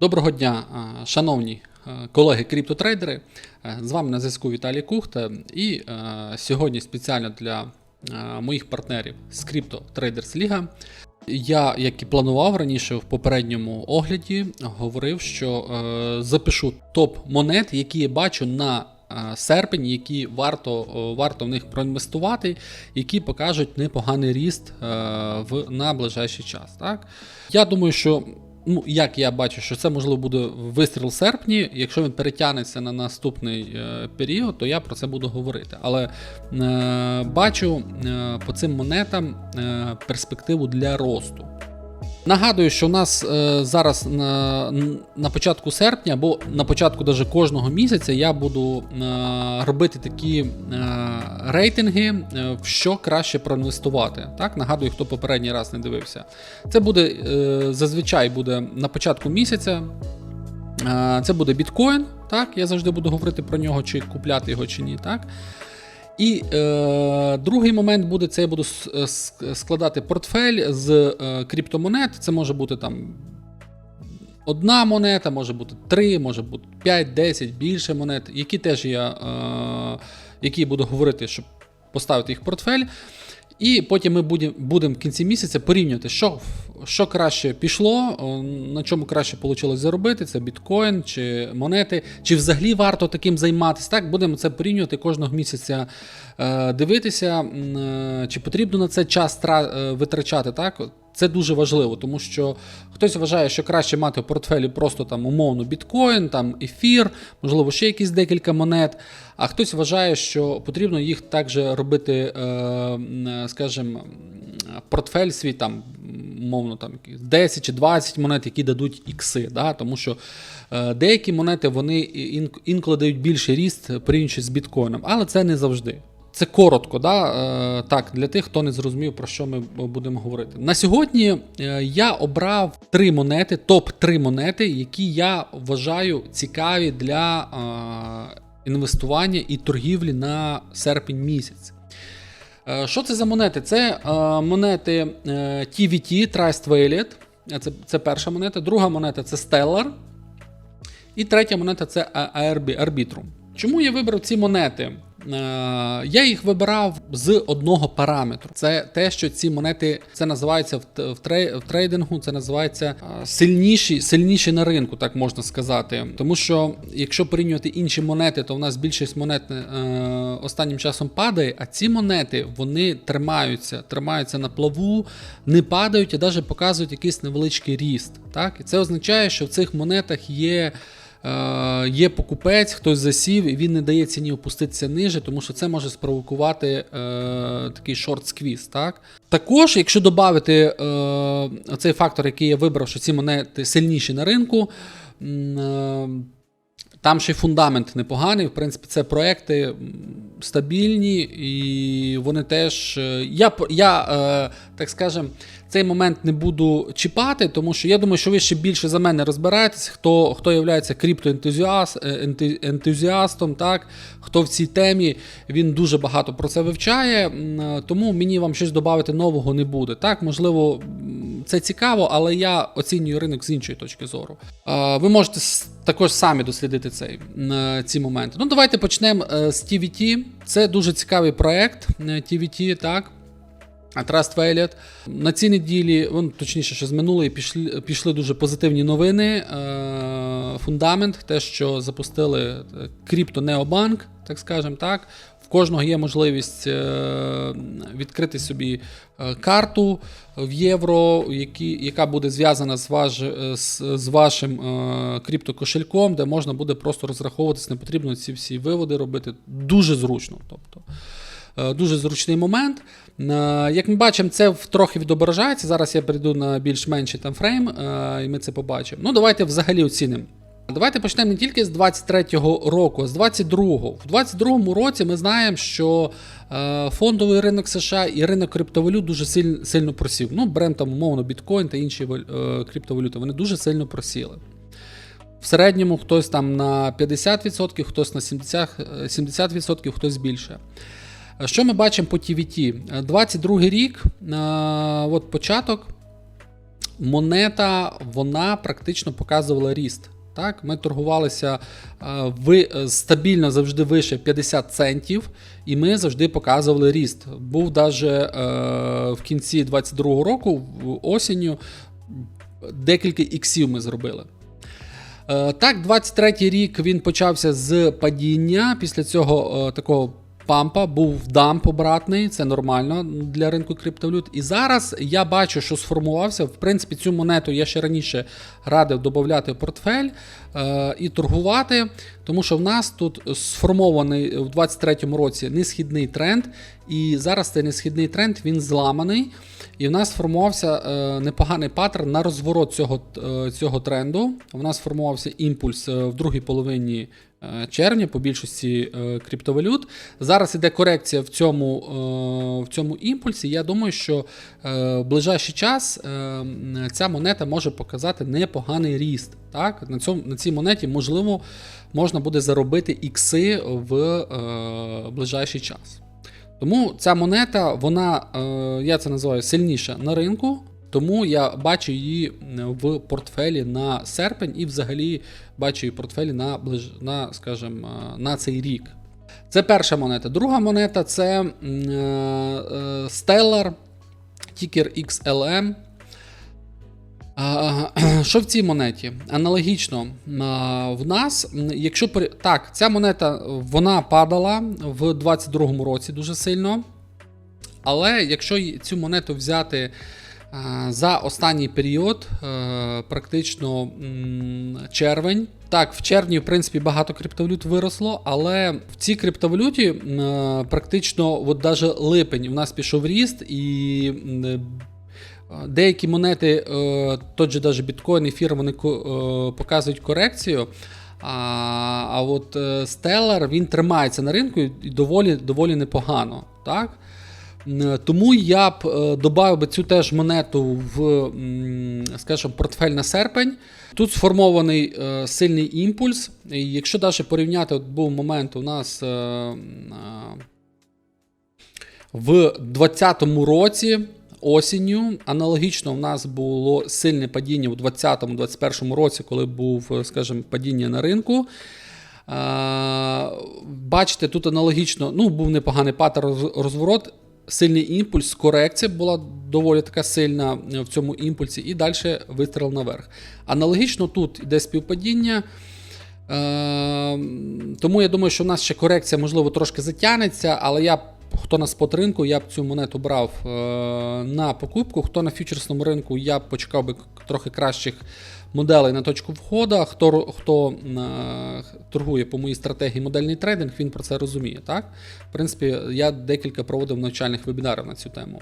Доброго дня, е, шановні е, колеги криптотрейдери. Е, З вами на зв'язку Віталій Кухта. І сьогодні спеціально для моїх партнерів з Crypto Traders Liga. Я, як і планував раніше в попередньому огляді, говорив, що запишу топ монет, які я бачу на серпень, які варто, варто в них проінвестувати, які покажуть непоганий ріст в, на ближайший час. Так? Я думаю, що ну, як я бачу, що це можливо буде вистріл в серпні. Якщо він перетягнеться на наступний е, період, то я про це буду говорити. Але е, бачу е, по цим монетам перспективу для росту. Нагадую, що у нас е, зараз на, на початку серпня або на початку даже кожного місяця я буду е, робити такі е, рейтинги, е, в що краще проінвестувати. Так, нагадую, хто попередній раз не дивився. Це буде е, зазвичай буде на початку місяця. Е, Це буде біткоін, так, я завжди буду говорити про нього, чи купляти його, чи ні. так. І е, другий момент буде: це я буду с- складати портфель з е, криптомонет. Це може бути там одна монета, може бути три, може бути 5, 10, більше монет, які теж я е, які буду говорити, щоб поставити їх в портфель. І потім ми будемо будем в кінці місяця порівнювати, що, що краще пішло, на чому краще вийшло заробити, це біткоін чи монети, чи взагалі варто таким займатися. Так, будемо це порівнювати кожного місяця, е, дивитися, е, чи потрібно на це час е, витрачати. Так? Це дуже важливо, тому що хтось вважає, що краще мати в портфелі просто там умовно біткоін, там ефір, можливо, ще якісь декілька монет. А хтось вважає, що потрібно їх також робити, е, скажімо, портфель свій там, умовно, там якісь 10 чи 20 монет, які дадуть ікси. Да? Тому що е, деякі монети вони ін- інколи дають більший ріст порівнюючи з біткоїном, але це не завжди. Це коротко, да? е, так, для тих, хто не зрозумів, про що ми будемо говорити. На сьогодні е, я обрав три монети, топ-3 монети, які я вважаю цікаві для е, інвестування і торгівлі на серпень місяць. Що це за монети? Це монети TVT Trust Violet. Це, це перша монета. Друга монета це Stellar. І третя монета це ARB, Arbitrum. Чому я вибрав ці монети? Е, Я їх вибирав з одного параметру. Це те, що ці монети це називається в, трейдингу, це називається е, сильніші, сильніші на ринку, так можна сказати. Тому що якщо порівнювати інші монети, то в нас більшість монет е, останнім часом падає, а ці монети вони тримаються, тримаються на плаву, не падають і навіть показують якийсь невеличкий ріст. Так? І це означає, що в цих монетах є. Е, Є покупець, хтось засів, і він не дає ціні опуститися ниже, тому що це може спровокувати е, такий шорт-сквіз. Так? Також, якщо додати е, цей фактор, який я вибрав, що ці монети сильніші на ринку, там ще й фундамент непоганий. В принципі, це проекти стабільні, і вони теж. е, Я, я е, так скажем, цей момент не буду чіпати, тому що я думаю, що ви ще більше за мене розбираєтесь, хто, хто є криптоентузіастом, так, хто в цій темі, він дуже багато про це вивчає, е, тому мені вам щось додати нового не буде. Так, можливо, це цікаво, але я оцінюю ринок з іншої точки зору. Е, Ви можете також самі дослідити цей, е, ці моменти. Ну, давайте почнемо е, з TVT. Це дуже цікавий проект TVT, так. Trust Violet. На цій неділі, точніше, що з минулої пішли, пішли дуже позитивні новини. Фундамент, те, що запустили е, крипто Необанк, так скажемо так. В кожного є можливість е, відкрити собі е, карту в євро, які, яка буде зв'язана з, ваш, з, з вашим криптокошельком, де можна буде просто розраховуватись, не потрібно ці всі виводи робити. Дуже зручно. Тобто. Дуже зручний момент. Як ми бачимо, це трохи відображається. Зараз я перейду на більш менший там фрейм, е, і ми це побачимо. Ну, давайте взагалі оцінимо. Давайте почнемо не тільки з 23-го року, а з 22-го. В 22-му році ми знаємо, що е, фондовий ринок США і ринок криптовалют дуже сильно, сильно просів. Ну, беремо там умовно біткоін та інші е, криптовалюти. Вони дуже сильно просіли. В середньому хтось там на 50%, хтось на 70%, е, 70% хтось більше. Що ми бачимо по TVT? Е, 22 рік, е, от початок. монета вона практично показувала ріст. Так, ми торгувалися е, ви, е, стабільно завжди вище 50 центів, і ми завжди показували ріст. Був навіть е, в кінці 22-го року, осінню, декілька іксів ми зробили. Так, 23-й рік він почався з падіння. Після цього такого пампа був дамп обратний, це нормально для ринку криптовалют. І зараз я бачу, що сформувався. В принципі, цю монету я ще раніше радив додати в портфель е, і торгувати, тому що в нас тут сформований в 23-му році несхідний тренд, і зараз цей несхідний тренд він зламаний. І в нас сформувався е, непоганий паттерн на розворот цього, е, цього тренду. У нас сформувався імпульс е, в другій половині червня по більшості е, криптовалют. Зараз іде корекція в цьому, е, в цьому імпульсі. Я думаю, що е, в ближайший час е, ця монета може показати непоганий ріст. Так? На, цьому, на цій монеті, можливо, можна буде заробити ікси в е, ближайший час. Тому ця монета, вона, е, я це називаю сильніша на ринку, тому я бачу її в портфелі на серпень і взагалі бачу її в портфелі на, на, скажімо, е, на цей рік. Це перша монета. Друга монета це е, е, Stellar, тікер XLM. Що в цій монеті? Аналогічно, в нас, якщо так, ця монета вона падала в 22-му році дуже сильно. Але якщо цю монету взяти за останній період, е, практично червень. Так, в червні, в принципі, багато криптовалют виросло, але в цій криптовалюті е, практично, от даже липень у нас пішов ріст і. е, Деякі монети, е, тот же даже біткоін, ефір, вони е, показують корекцію. А, а от е, Stellar, він тримається на ринку і доволі, доволі непогано. Так? М, Тому я б е, додав би цю теж монету в, скажімо, портфель на серпень. Тут сформований е, сильний імпульс. І якщо навіть порівняти, от був момент у нас е, е, в 2020 році. Осінню аналогічно в нас було сильне падіння у 2020-2021 році, коли був, е, скажімо, падіння на ринку. Е, Бачите, тут аналогічно ну, був непоганий патер розворот, сильний імпульс, корекція була доволі така сильна е, в цьому імпульсі, і далі вистріл наверх. Аналогічно тут йде співпадіння. Е, тому я думаю, що в нас ще корекція, можливо, трошки затягнеться, але я хто на спот ринку, я б цю монету брав е, на покупку. Хто на фьючерсному ринку, я б почекав би трохи кращих моделей на точку входу. Хто, хто е, торгує по моїй стратегії модельний трейдинг, він про це розуміє. Так? В принципі, я декілька проводив навчальних вебінарів на цю тему.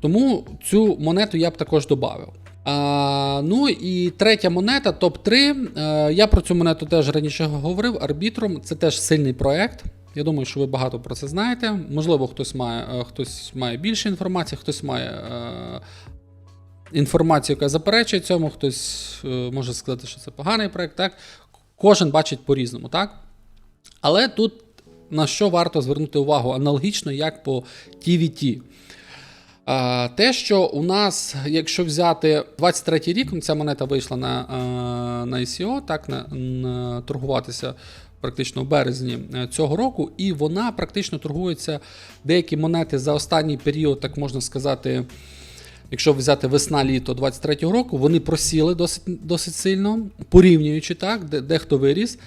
Тому цю монету я б також додав. А, ну і третя монета, топ-3. Е, я про цю монету теж раніше говорив. Арбітром це теж сильний проект. Я думаю, що ви багато про це знаєте. Можливо, хтось має, е, хтось має більше інформації, хтось має інформацію, яка заперечує цьому, хтось е, може сказати, що це поганий проект. Так? Кожен бачить по-різному, так? Але тут на що варто звернути увагу аналогічно, як по TVT. Те, що у нас, якщо взяти 23 рік, ця монета вийшла на, е, на ICO, так, на, на торгуватися практично в березні е, цього року, і вона практично торгується деякі монети за останній період, так можна сказати. Якщо взяти весна-літо 23-го року, вони просіли досить, досить сильно, порівнюючи так, де, дехто виріс.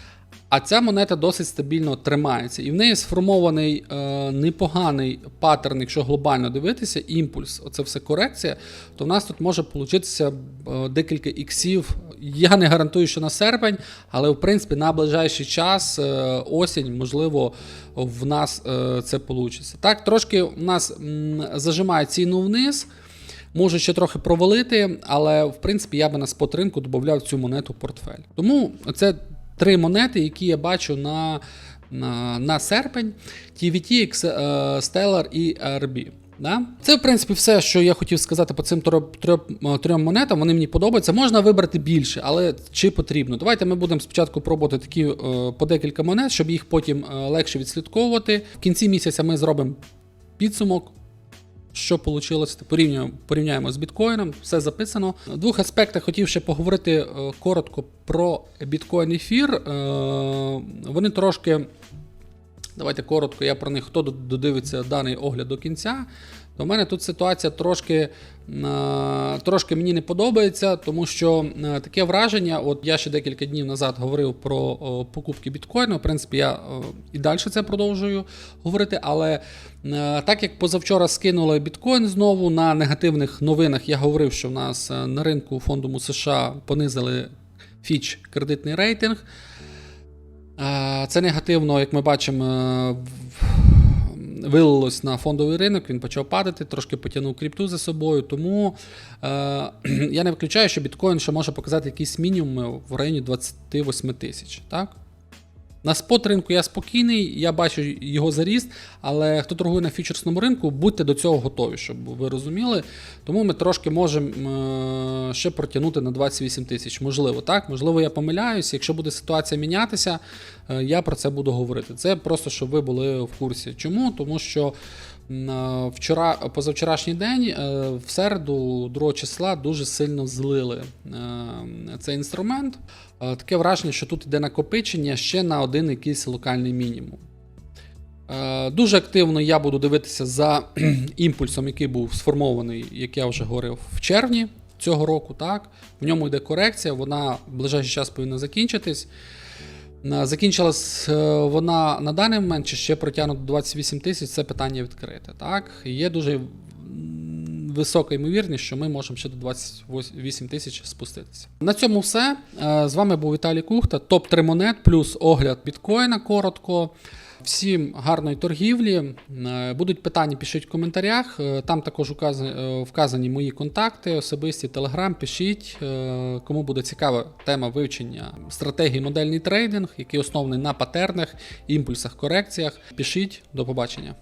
А ця монета досить стабільно тримається. І в неї сформований е, непоганий паттерн, якщо глобально дивитися, імпульс, оце все корекція, то в нас тут може получитися е, декілька іксів. Я не гарантую, що на серпень, але в принципі на ближайший час, е, осінь, можливо, в нас е, це вийде. Так, трошки в нас м, зажимає ціну вниз. Можу ще трохи провалити, але в принципі я би на спот ринку додавав цю монету в портфель. Тому це три монети, які я бачу на, на, на серпень: TVT, е, Stellar і RB. Да? Це, в принципі, все, що я хотів сказати по цим трьом, трьом, монетам. Вони мені подобаються. Можна вибрати більше, але чи потрібно? Давайте ми будемо спочатку пробувати такі е, по декілька монет, щоб їх потім е, легше відслідковувати. В кінці місяця ми зробимо підсумок. Що вийшло, порівнюємо, порівняємо з біткоїном, все записано. В двох аспектах хотів ще поговорити е, коротко про біткоін ефір. Е, вони трошки. Давайте коротко, я про них хто додивиться даний огляд до кінця. То в мене тут ситуація трошки, е, трошки мені не подобається, тому що е, таке враження, от я ще декілька днів назад говорив про покупки біткоїну. В принципі, я і далі це продовжую говорити. Але е, так як позавчора скинули біткоін знову на негативних новинах, я говорив, що в нас е, на ринку фондому США понизили Фіч кредитний рейтинг. Е, Це негативно, як ми бачимо, е, вилилось на фондовий ринок, він почав падати, трошки потягнув кріпту за собою. Тому е, я не виключаю, що біткоін ще може показати якісь мінімуми в районі 28 тисяч. Так? На спот ринку я спокійний, я бачу його заріст, але хто торгує на фьючерсному ринку, будьте до цього готові, щоб ви розуміли. Тому ми трошки можемо е, ще протягнути на 28 тисяч. Можливо, так, можливо, я помиляюсь. Якщо буде ситуація мінятися, е, я про це буду говорити. Це просто щоб ви були в курсі. Чому? Тому що вчора, позавчорашній день, е, в середу, 2 числа, дуже сильно злили е, цей інструмент. Е, Таке враження, що тут йде накопичення ще на один якийсь локальний мінімум. Е, Дуже активно я буду дивитися за імпульсом, який був сформований, як я вже говорив, в червні цього року. Так? В ньому йде корекція, вона в ближайший час повинна закінчитись. Е, Закінчилась е, вона на даний момент, чи ще протягнуто 28 тисяч, це питання відкрите. Так? Є дуже висока ймовірність, що ми можемо ще до 28 тисяч спуститися. На цьому все. Е, З вами був Віталій Кухта, топ-3 монет плюс огляд біткоїна коротко. Всім гарної торгівлі. Е, Будуть питання, пишіть в коментарях. Е, Там також е, вказані мої контакти, особисті телеграм. Пишіть, кому буде цікава тема вивчення стратегії модельний трейдинг, який оснований на патернах, імпульсах, корекціях. Пишіть, до побачення.